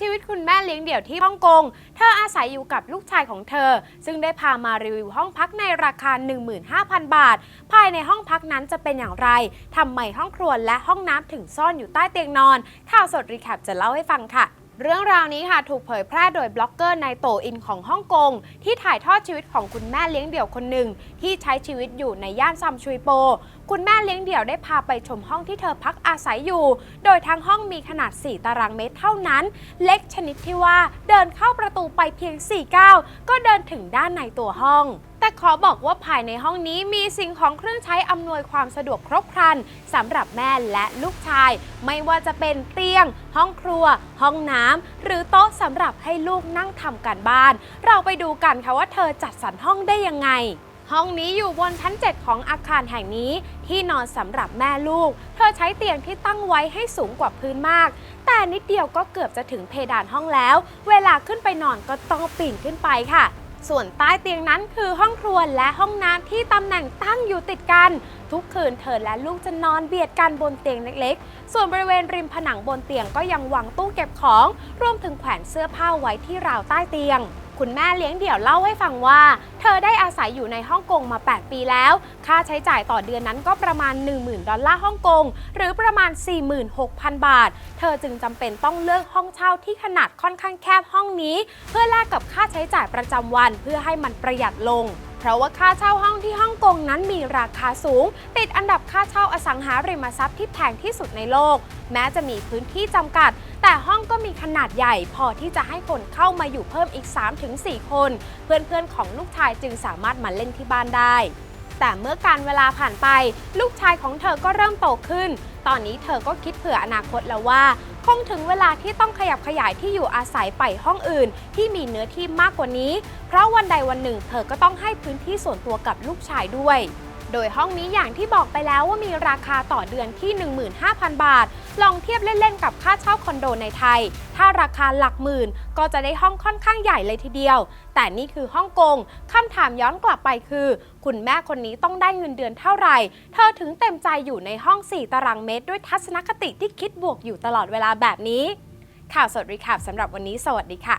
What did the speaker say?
ชีวิตคุณแม่เลี้ยงเดี่ยวที่ฮ่องกง เธออาศัยอยู่กับลูกชายของเธอ ซึ่งได้พามารีวิวห้องพักในราคา 15,000 บาท ภายในห้องพักนั้นจะเป็นอย่างไร ทำไมห้องครัวและห้องน้ำถึงซ่อนอยู่ใต้เตียงนอน ข่าวสดรีแคปจะเล่าให้ฟังค่ะ เรื่องราวนี้ค่ะถูกเผยแพร่โดยบล็อกเกอร์นายโตอินของฮ่องกง ที่ถ่ายทอดชีวิตของคุณแม่เลี้ยงเดี่ยวคนหนึ่ง ที่ใช้ชีวิตอยู่ในย่านซัมชุยโป คุณแม่เลี้ยงเดี่ยวได้พาไปชมห้องที่เธอพักอาศัยอยู่ โดยทั้งห้องมีขนาด 4 ตารางเมตรเท่านั้น เล็กชนิดที่ว่าเดินเข้าประตูไปเพียง4ก้าวก็เดินถึงด้านในตัวห้อง แต่ขอบอกว่าภายในห้องนี้มีสิ่งของเครื่องใช้อำนวยความสะดวกครบครันสำหรับแม่และลูกชาย ไม่ว่าจะเป็นเตียง ห้องครัว ห้องน้ำหรือโต๊ะสำหรับให้ลูกนั่งทำการบ้าน เราไปดูกันค่ะว่าเธอจัดสรรห้องได้ยังไงห้องนี้อยู่บนชั้น 7 ของอาคารแห่งนี้ ที่นอนสำหรับแม่ลูก เธอใช้เตียงที่ตั้งไว้ให้สูงกว่าพื้นมาก แต่นิดเดียวก็เกือบจะถึงเพดานห้องแล้ว เวลาขึ้นไปนอนก็ต้องปีนขึ้นไปค่ะ ส่วนใต้เตียงนั้นคือห้องครัวและห้องน้ำที่ตำแหน่งตั้งอยู่ติดกัน ทุกคืนเธอและลูกจะนอนเบียดกันบนเตียงเล็กๆ ส่วนบริเวณริมผนังบนเตียงก็ยังวางตู้เก็บของ รวมถึงแขวนเสื้อผ้าไว้ที่ราวใต้เตียง คุณแม่เลี้ยงเดี่ยวเล่าให้ฟังว่า เธอได้อาศัยอยู่ในฮ่องกงมา 8 ปีแล้ว ค่าใช้จ่ายต่อเดือนนั้นก็ประมาณ 10,000 ดอลลาร์ฮ่องกง หรือประมาณ 46,000 บาท เธอจึงจำเป็นต้องเลือกห้องเช่าที่ขนาดค่อนข้างแคบห้องนี้ เพื่อแลกกับค่าใช้จ่ายประจำวันเพื่อให้มันประหยัดลง ราะว่าค่าเช่าห้องที่ฮ่องกงนั้นมีราคาสูง ติดอันดับค่าเช่าอสังหาริมทรัพย์ที่แพงที่สุดในโลก แม้จะมีพื้นที่จำกัด แต่ห้องก็มีขนาดใหญ่ พอที่จะให้คนเข้ามาอยู่เพิ่มอีก 3-4 คน เพื่อนๆของลูกชายจึงสามารถมาเล่นที่บ้านได้ แต่เมื่อการเวลาผ่านไป ลูกชายของเธอก็เริ่มโตขึ้น ตอนนี้เธอก็คิดเผื่ออนาคตแล้วว่า คงถึงเวลาที่ต้องขยับขยายที่อยู่อาศัยไปห้องอื่น ที่มีเนื้อที่มากกว่านี้ เพราะวันใดวันหนึ่ง เธอก็ต้องให้พื้นที่ส่วนตัวกับลูกชายด้วย โดยห้องนี้อย่างที่บอกไปแล้วว่ามีราคาต่อเดือนที่ 15,000 บาท ลองเทียบเล่นๆกับค่าเช่าคอนโดในไทย ถ้าราคาหลักหมื่นก็จะได้ห้องค่อนข้างใหญ่เลยทีเดียว แต่นี่คือฮ่องกงคำถามย้อนกลับไปคือ คุณแม่คนนี้ต้องได้เงินเดือนเท่าไหร่ เธอถึงเต็มใจอยู่ในห้อง 4 ตารางเมตร ด้วยทัศนคติที่คิดบวกอยู่ตลอดเวลาแบบนี้ ข่าวสดรีแคปสำหรับวันนี้สวัสดีค่ะ